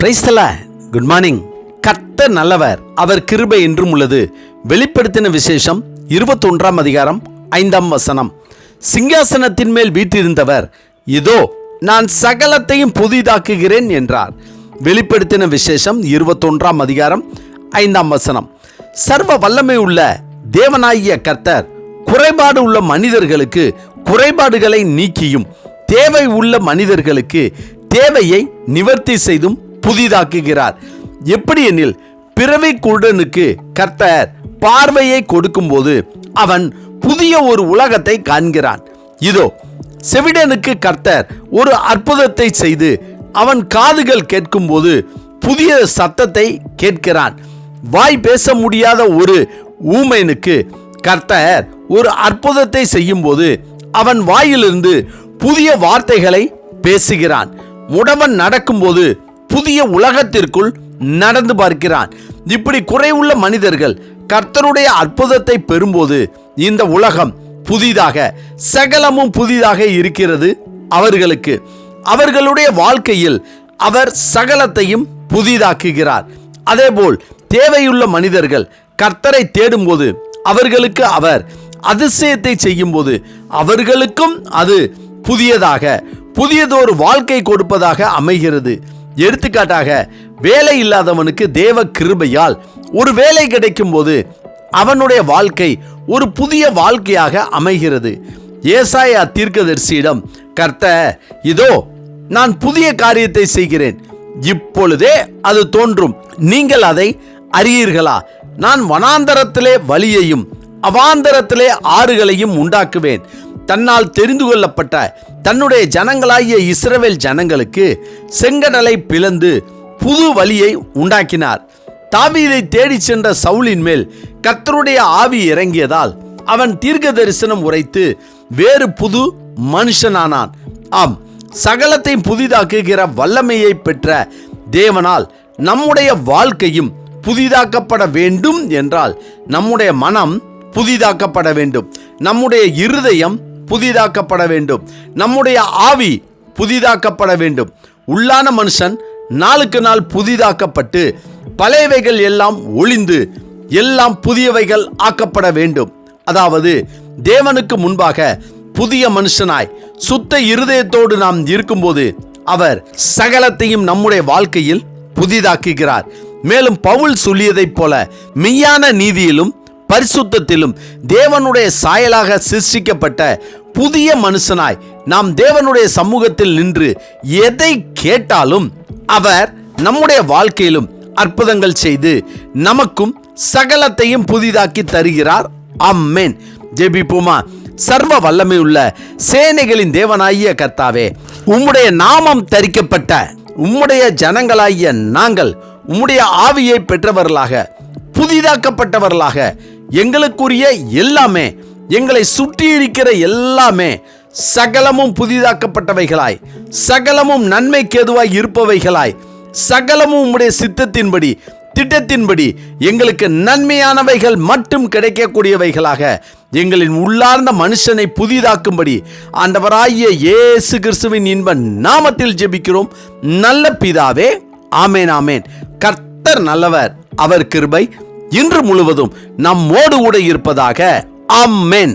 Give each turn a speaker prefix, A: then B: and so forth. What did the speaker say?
A: பிரைஸ்தல good morning கர்த்தர் நல்லவர். அவர் கிருபை என்றும் உள்ளது. வெளிப்படுத்தின விசேஷம் இருபத்தொன்றாம் அதிகாரம் ஐந்தாம் வசனம். சிங்காசனத்தின் மேல் வீற்றிருந்தவர் இதோ நான் சகலத்தையும் புதிதாக்குகிறேன் என்றார். வெளிப்படுத்தின விசேஷம் இருபத்தொன்றாம் அதிகாரம் ஐந்தாம் வசனம். சர்வ வல்லமை உள்ள தேவனாகிய கர்த்தர் குறைபாடு உள்ள மனிதர்களுக்கு குறைபாடுகளை நீக்கியும் தேவை உள்ள மனிதர்களுக்கு தேவையை நிவர்த்தி செய்தும் புதிதாக்குகிறார். எப்படி எனில் பிறவி குருடனுக்கு கர்த்தர் பார்வையை கொடுக்கும்போது அவன் புதிய ஒரு உலகத்தை காண்கிறான். இதோ செவிடனுக்கு கர்த்தர் ஒரு அற்புதத்தை செய்து அவன் காதுகள் கேட்கும்போது புதிய சத்தத்தை கேட்கிறான். வாய் பேச முடியாத ஒரு ஊமைனுக்கு கர்த்தர் ஒரு அற்புதத்தை செய்யும்போது அவன் வாயிலிருந்து புதிய வார்த்தைகளை பேசுகிறான். முடவன் நடக்கும்போது புதிய உலகத்திற்குள் நடந்து பார்க்கிறான். இப்படி குறைவுள்ள மனிதர்கள் கர்த்தருடைய அற்புதத்தை பெறும்போது இந்த உலகம் புதிதாக சகலமும் புதிதாக இருக்கிறது அவர்களுக்கு. அவர்களுடைய வாழ்க்கையில் அவர் சகலத்தையும் புதிதாக்குகிறார். அதேபோல் தேவையுள்ள மனிதர்கள் கர்த்தரை தேடும்போது அவர்களுக்கு அவர் அதிசயத்தை செய்யும்போது அவர்களுக்கும் அது புதியதாக புதியதொரு வாழ்க்கை கொடுப்பதாக அமைகிறது. எடுத்துக்காட்டாக வேலை இல்லாதவனுக்கு தேவ கிருபையால் ஒரு வேலை கிடைக்கும் போது அவனுடைய வாழ்க்கை ஒரு புதிய வாழ்க்கையாக அமைகிறது. ஏசாயா தீர்க்கதரிசியிடம் கர்த்த இதோ நான் புதிய காரியத்தை செய்கிறேன். இப்பொழுதே அது தோன்றும். நீங்கள் அதை அறியீர்களா? நான் வனாந்தரத்திலே வழியையும் அவாந்தரத்திலே ஆறுகளையும் உண்டாக்குவேன். தன்னால் தெரிந்து கொள்ளப்பட்ட தன்னுடைய ஜனங்களாகிய இஸ்ரவேல் ஜனங்களுக்கு செங்கடலை பிளந்து புது வழியை உண்டாக்கினார். தாவீதை தேடிச் சென்ற சவுலின் மேல் கர்த்தருடைய ஆவி இறங்கியதால் அவன் தீர்க்க தரிசனம் உரைத்து வேறு புது மனுஷனானான். ஆம் சகலத்தை புதிதாக்குகிற வல்லமையை பெற்ற தேவனால் நம்முடைய வாழ்க்கையும் புதிதாக்கப்பட வேண்டும் என்றால் நம்முடைய மனம் புதிதாக்கப்பட வேண்டும். நம்முடைய இருதயம் புதிதாக்கப்பட வேண்டும். நம்முடைய ஆவி புதிதாக்கப்பட வேண்டும். உள்ளான மனுஷன் நாளுக்கு நாள் புதிதாக்கப்பட்டு பழையவைகள் எல்லாம் ஒளிந்து எல்லாம் புதியவைகள் ஆக்கப்பட வேண்டும். அதாவது தேவனுக்கு முன்பாக புதிய மனுஷனாய் சுத்த இருதயத்தோடு நாம் இருக்கும்போது அவர் சகலத்தையும் நம்முடைய வாழ்க்கையில் புதிதாக்குகிறார். மேலும் பவுல் சொல்லியதைப் போல மெய்யான நீதியிலும் பரிசுத்தத்திலும் தேவனுடைய சாயலாக சிருஷ்டிக்கப்பட்ட புதிய மனுஷனாய் நாம் தேவனுடைய சமூகத்தில் நின்று எதை கேட்டாலும் அவர் நம்முடைய வாழ்க்கையிலும் அற்புதங்கள் செய்து நமக்கும் சகலத்தையும் புதிதாக்கி தருகிறார். அம்மேன் ஜெபிப்போமா? சர்வ வல்லமை உள்ள சேனைகளின் தேவனாகிய கர்த்தாவே உம்முடைய நாமம் தரிக்கப்பட்ட உம்முடைய ஜனங்களாகிய நாங்கள் உம்முடைய ஆவியை பெற்றவர்களாக புதிதாக்கப்பட்டவர்களாக எங்களுக்குரிய எல்லாமே எங்களை சுற்றி இருக்கிற எல்லாமே சகலமும் புதிதாக்கப்பட்டவைகளாய் சகலமும் நன்மைக்கு எதுவாய் இருப்பவைகளாய் சகலமும் உம்முடைய சித்தத்தின்படி திட்டத்தின்படி எங்களுக்கு நன்மையானவைகள் மட்டும் கிடைக்கக்கூடியவைகளாக எங்களின் உள்ளார்ந்த மனுஷனை புதிதாக்கும்படி ஆண்டவராகிய இயேசு கிறிஸ்துவின் இன்ப நாமத்தில் ஜெபிக்கிறோம். நல்ல பிதாவே ஆமேன் ஆமேன். கர்த்தர் நல்லவர் அவர் கிருபை இன்று முழுவதும் நம்மோடு கூட இருப்பதாக ஆமென்